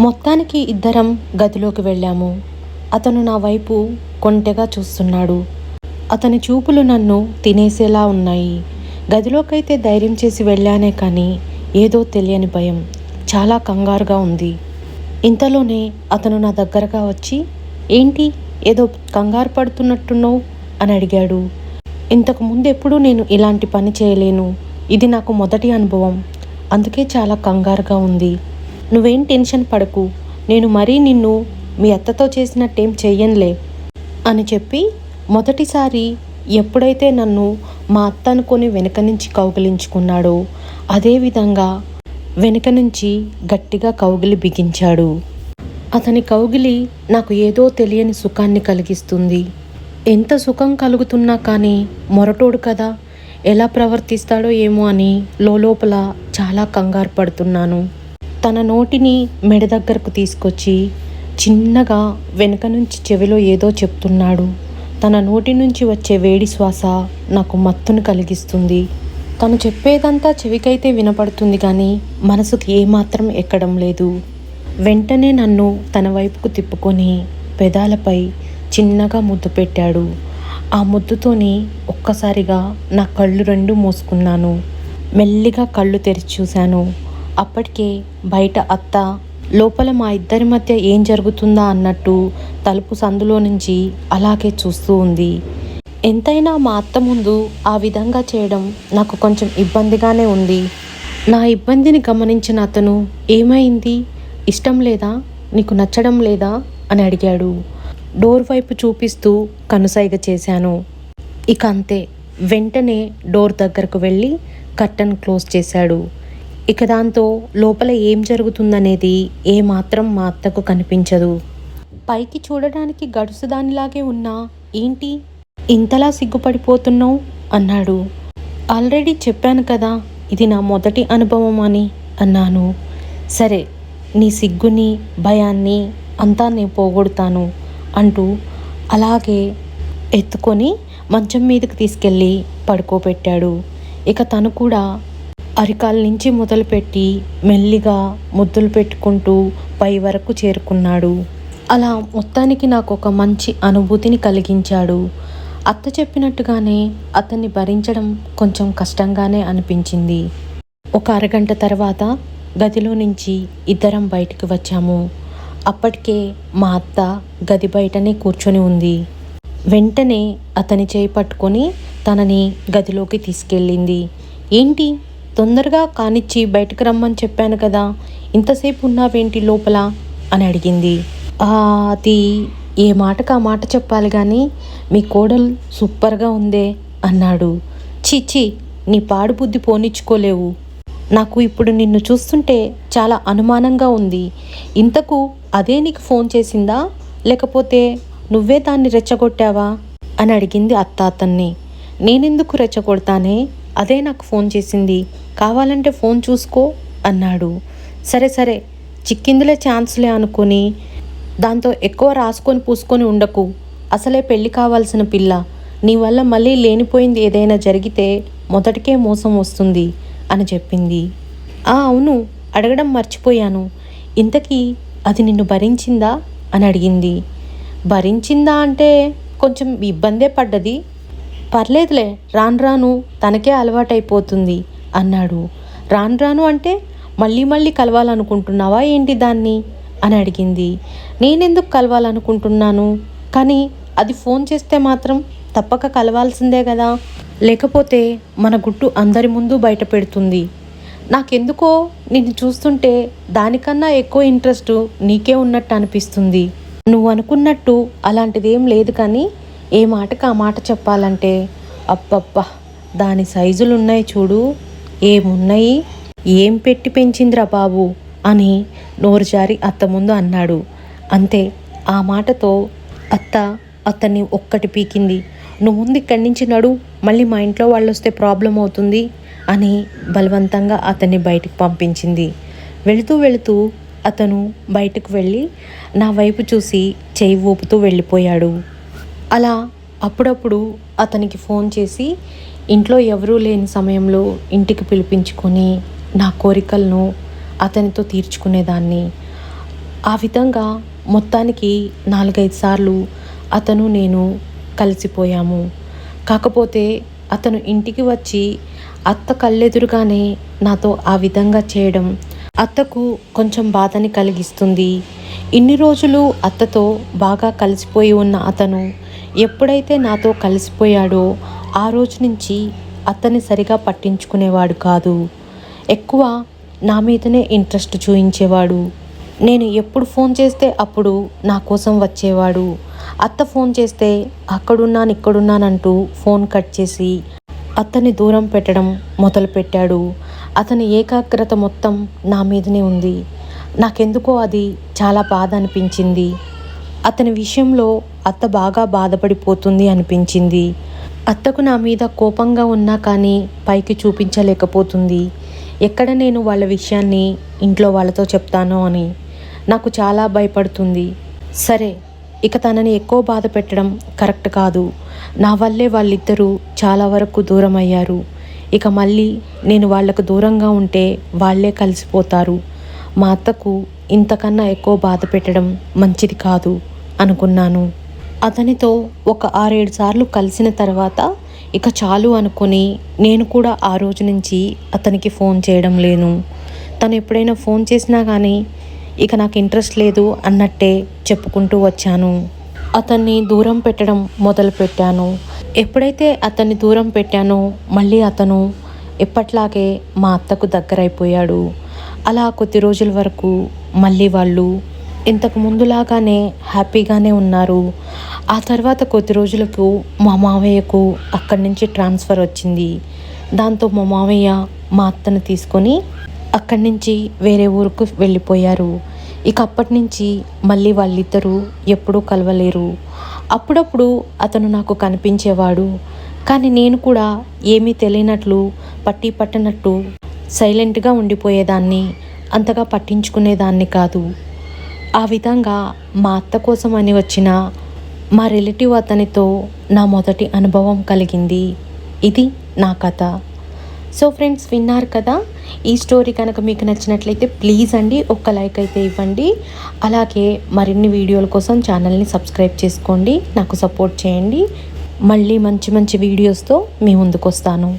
మొత్తానికి ఇద్దరం గదిలోకి వెళ్ళాము. అతను నా వైపు కొంటెగా చూస్తున్నాడు. అతని చూపులు నన్ను తినేసేలా ఉన్నాయి. గదిలోకైతే ధైర్యం చేసి వెళ్ళానే కానీ ఏదో తెలియని భయం చాలా కంగారుగా ఉంది. ఇంతలోనే అతను నా దగ్గరగా వచ్చి ఏంటి? ఏదో కంగారు పడుతున్నట్టున్నావు? అని అడిగాడు. ఇంతకు ముందు ఎప్పుడూ నేను ఇలాంటి పని చేయలేను. ఇది నాకు మొదటి అనుభవం. అందుకే చాలా కంగారుగా ఉంది. నువ్వేం టెన్షన్ పడకు. నేను మరీ నిన్ను మీ అత్తతో చేసినట్టేం చెయ్యనులే అని చెప్పి మొదటిసారి ఎప్పుడైతే నన్ను మా అత్త అనుకొని వెనక నుంచి కౌగిలించుకున్నాడో అదేవిధంగా వెనుక నుంచి గట్టిగా కౌగిలి బిగించాడు. అతని కౌగిలి నాకు ఏదో తెలియని సుఖాన్ని కలిగిస్తుంది. ఎంత సుఖం కలుగుతున్నా కానీ మొరటోడు కదా ఎలా ప్రవర్తిస్తాడో ఏమో అని లోపల చాలా కంగారు పడుతున్నాను. తన నోటిని మెడ దగ్గరకు తీసుకొచ్చి చిన్నగా వెనుక నుంచి చెవిలో ఏదో చెప్తున్నాడు. తన నోటి నుంచి వచ్చే వేడి శ్వాస నాకు మత్తును కలిగిస్తుంది. తను చెప్పేదంతా చెవికైతే వినపడుతుంది కానీ మనసుకు ఏమాత్రం ఎక్కడం లేదు. వెంటనే నన్ను తన వైపుకు తిప్పుకొని పెదాలపై చిన్నగా ముద్దు పెట్టాడు. ఆ ముద్దుతోని ఒక్కసారిగా నా కళ్ళు రెండు మూసుకున్నాను. మెల్లిగా కళ్ళు తెరిచి చూశాను. అప్పటికే బయట అత్త లోపల మా ఇద్దరి మధ్య ఏం జరుగుతుందా అన్నట్టు తలుపు సందులో నుంచి అలాగే చూస్తూ ఉంది. ఎంతైనా మా అత్త ముందు ఆ విధంగా చేయడం నాకు కొంచెం ఇబ్బందిగానే ఉంది. నా ఇబ్బందిని గమనించిన అతను ఏమైంది? ఇష్టం లేదా? నీకు నచ్చడం లేదా? అని అడిగాడు. డోర్ వైపు చూపిస్తూ కనుసైగ చేశాను. ఇక అంతే. వెంటనే డోర్ దగ్గరకు వెళ్ళి కర్టన్ క్లోజ్ చేశాడు. ఇక దాంతో లోపల ఏం జరుగుతుందనేది ఏమాత్రం మా అత్తకు కనిపించదు. పైకి చూడడానికి గడుసుదానిలాగే ఉన్నా ఏంటి? ఇంతలా సిగ్గుపడిపోతున్నావు? అన్నాడు. ఆల్రెడీ చెప్పాను కదా ఇది నా మొదటి అనుభవం అని అన్నాను. సరే నీ సిగ్గుని భయాన్ని అంతా నేను పోగొడతాను అంటూ అలాగే ఎత్తుకొని మంచం మీదకి తీసుకెళ్ళి పడుకోబెట్టాడు. ఇక తను కూడా అరికాల నుంచి మొదలుపెట్టి మెల్లిగా ముద్దులు పెట్టుకుంటూ పై వరకు చేరుకున్నాడు. అలా మొత్తానికి నాకు ఒక మంచి అనుభూతిని కలిగించాడు. అత్త చెప్పినట్టుగానే అతన్ని భరించడం కొంచెం కష్టంగానే అనిపించింది. ఒక అరగంట తర్వాత గదిలో నుంచి ఇద్దరం బయటకు వచ్చాము. అప్పటికే మా అత్త గది బయటనే కూర్చొని ఉంది. వెంటనే అతని చేయి పట్టుకొని తనని గదిలోకి తీసుకెళ్ళింది. ఏంటి? తొందరగా కానిచ్చి బయటకు రమ్మని చెప్పాను కదా ఇంతసేపు ఉన్నావేంటి లోపల? అని అడిగింది. అది ఏ మాటకు ఆ మాట చెప్పాలి కానీ మీ కోడలు సూపర్గా ఉందే అన్నాడు. చీచి నీ పాడు బుద్ధి పోనిచ్చుకోలేవు. నాకు ఇప్పుడు నిన్ను చూస్తుంటే చాలా అనుమానంగా ఉంది. ఇంతకు అదే నీకు ఫోన్ చేసిందా? లేకపోతే నువ్వే దాన్ని రెచ్చగొట్టావా? అని అడిగింది అత్త అతన్ని. నేనెందుకు రెచ్చగొడతానే? అదే నాకు ఫోన్ చేసింది. కావాలంటే ఫోన్ చూసుకో అన్నాడు. సరే సరే చిక్కిందిలే ఛాన్స్లే అనుకొని దాంతో ఎక్కువ రాసుకొని పూసుకొని ఉండకు. అసలే పెళ్ళి కావాల్సిన పిల్ల. నీ వల్ల మళ్ళీ లేనిపోయింది ఏదైనా జరిగితే మొదటికే మోసం వస్తుంది అని చెప్పింది. ఆ అవును అడగడం మర్చిపోయాను. ఇంతకీ అది నిన్ను భరించిందా? అని అడిగింది. భరించిందా అంటే కొంచెం ఇబ్బందే పడ్డది. పర్లేదులే రాను రాను తనకే అలవాటైపోతుంది అన్నాడు. రాను రాను అంటే మళ్ళీ మళ్ళీ కలవాలనుకుంటున్నావా ఏంటి దాన్ని? అని అడిగింది. నేనెందుకు కలవాలనుకుంటున్నాను? కానీ అది ఫోన్ చేస్తే మాత్రం తప్పక కలవాల్సిందే కదా. లేకపోతే మన గుట్టు అందరి ముందు బయట పెడుతుంది. నాకెందుకో నిన్ను చూస్తుంటే దానికన్నా ఎక్కువ ఇంట్రెస్ట్ నీకే ఉన్నట్టు అనిపిస్తుంది. నువ్వు అనుకున్నట్టు అలాంటిదేం లేదు కానీ ఏ మాటకు ఆ మాట చెప్పాలంటే అప్పప్ప దాని సైజులు ఉన్నాయి చూడు. ఏమున్నాయి? ఏం పెట్టి పెంచిందిరా బాబు? అని నోరు జారి అత్త ముందు అన్నాడు. అంతే ఆ మాటతో అత్త అతన్ని ఒక్కటి పీకింది. నువ్వు ముందు ఇక్కడి నుంచి నడు మళ్ళీ మా ఇంట్లో వాళ్ళు వస్తే ప్రాబ్లం అవుతుంది అని బలవంతంగా అతన్ని బయటికి పంపించింది. వెళుతూ వెళుతూ అతను బయటకు వెళ్ళి నా వైపు చూసి చేయి ఊపుతూ వెళ్ళిపోయాడు. అలా అప్పుడప్పుడు అతనికి ఫోన్ చేసి ఇంట్లో ఎవరూ లేని సమయంలో ఇంటికి పిలిపించుకొని నా కోరికలను అతనితో తీర్చుకునేదాన్ని. ఆ విధంగా మొత్తానికి నాలుగైదు సార్లు అతను నేను కలిసిపోయాము. కాకపోతే అతను ఇంటికి వచ్చి అత్త కళ్ళెదురుగానే నాతో ఆ విధంగా చేయడం అత్తకు కొంచెం బాధని కలిగిస్తుంది. ఇన్ని రోజులు అత్తతో బాగా కలిసిపోయి ఉన్న అతను ఎప్పుడైతే నాతో కలిసిపోయాడో ఆ రోజు నుంచి అతన్ని సరిగా పట్టించుకునేవాడు కాదు. ఎక్కువ నా మీదనే ఇంట్రెస్ట్ చూయించేవాడు. నేను ఎప్పుడు ఫోన్ చేస్తే అప్పుడు నా కోసం వచ్చేవాడు. అత్త ఫోన్ చేస్తే అక్కడున్నాను ఇక్కడున్నానంటూ ఫోన్ కట్ చేసి అతన్ని దూరం పెట్టడం మొదలుపెట్టాడు. అతని ఏకాగ్రత మొత్తం నా మీదనే ఉంది. నాకెందుకో అది చాలా బాధ అనిపించింది. అతని విషయంలో అత్త బాగా బాధపడిపోతుంది అనిపించింది. అత్తకు నా మీద కోపంగా ఉన్నా కానీ పైకి చూపించలేకపోతుంది. ఎక్కడ నేను వాళ్ళ విషయాన్ని ఇంట్లో వాళ్ళతో చెప్తానో అని నాకు చాలా భయపడుతుంది. సరే ఇక తనని ఎక్కువ బాధ పెట్టడం కరెక్ట్ కాదు. నా వల్లే వాళ్ళిద్దరూ చాలా వరకు దూరం అయ్యారు ఇక మళ్ళీ నేను వాళ్ళకు దూరంగా ఉంటే వాళ్ళే కలిసిపోతారు. మా అత్తకు ఇంతకన్నా ఎక్కువ బాధ పెట్టడం మంచిది కాదు అనుకున్నాను. అతనితో ఒక ఆరేడు సార్లు కలిసిన తర్వాత ఇక చాలు అనుకొని నేను కూడా ఆ రోజు నుంచి అతనికి ఫోన్ చేయడం లేను. తను ఎప్పుడైనా ఫోన్ చేసినా కానీ ఇక నాకు ఇంట్రెస్ట్ లేదు అన్నట్టే చెప్పుకుంటూ వచ్చాను. అతన్ని దూరం పెట్టడం మొదలుపెట్టాను ఎప్పుడైతే అతన్ని దూరం పెట్టానో మళ్ళీ అతను ఎప్పట్లాగే మా అత్తకు దగ్గరైపోయాడు. అలా కొద్ది రోజుల వరకు మళ్ళీ వాళ్ళు ఇంతకు ముందులాగానే హ్యాపీగానే ఉన్నారు. ఆ తర్వాత కొద్ది రోజులకు మా మావయ్యకు అక్కడి నుంచి ట్రాన్స్ఫర్ వచ్చింది. దాంతో మా మావయ్య మా అత్తను తీసుకొని అక్కడి నుంచి వేరే ఊరుకు వెళ్ళిపోయారు. ఇక అప్పటి నుంచి మళ్ళీ వాళ్ళిద్దరూ ఎప్పుడూ కలవలేరు. అప్పుడప్పుడు అతను నాకు కనిపించేవాడు. కానీ నేను కూడా ఏమీ తెలియనట్లు పట్టి పట్టనట్టు సైలెంట్గా ఉండిపోయేదాన్ని. అంతగా పట్టించుకునేదాన్ని కాదు. ఆ విధంగా మా అత్త కోసం అని వచ్చిన మా రిలేటివ్ అతనితో నా మొదటి అనుభవం కలిగింది. ఇది నా కథ. సో ఫ్రెండ్స్ విన్నారు కదా? ఈ స్టోరీ కనుక మీకు నచ్చినట్లయితే ప్లీజ్ అండి ఒక్క లైక్ అయితే ఇవ్వండి. అలాగే మరిన్ని వీడియోల కోసం ఛానల్ని సబ్స్క్రైబ్ చేసుకోండి నాకు సపోర్ట్ చేయండి. మళ్ళీ మంచి మంచి వీడియోస్తో మీ ముందుకు వస్తాను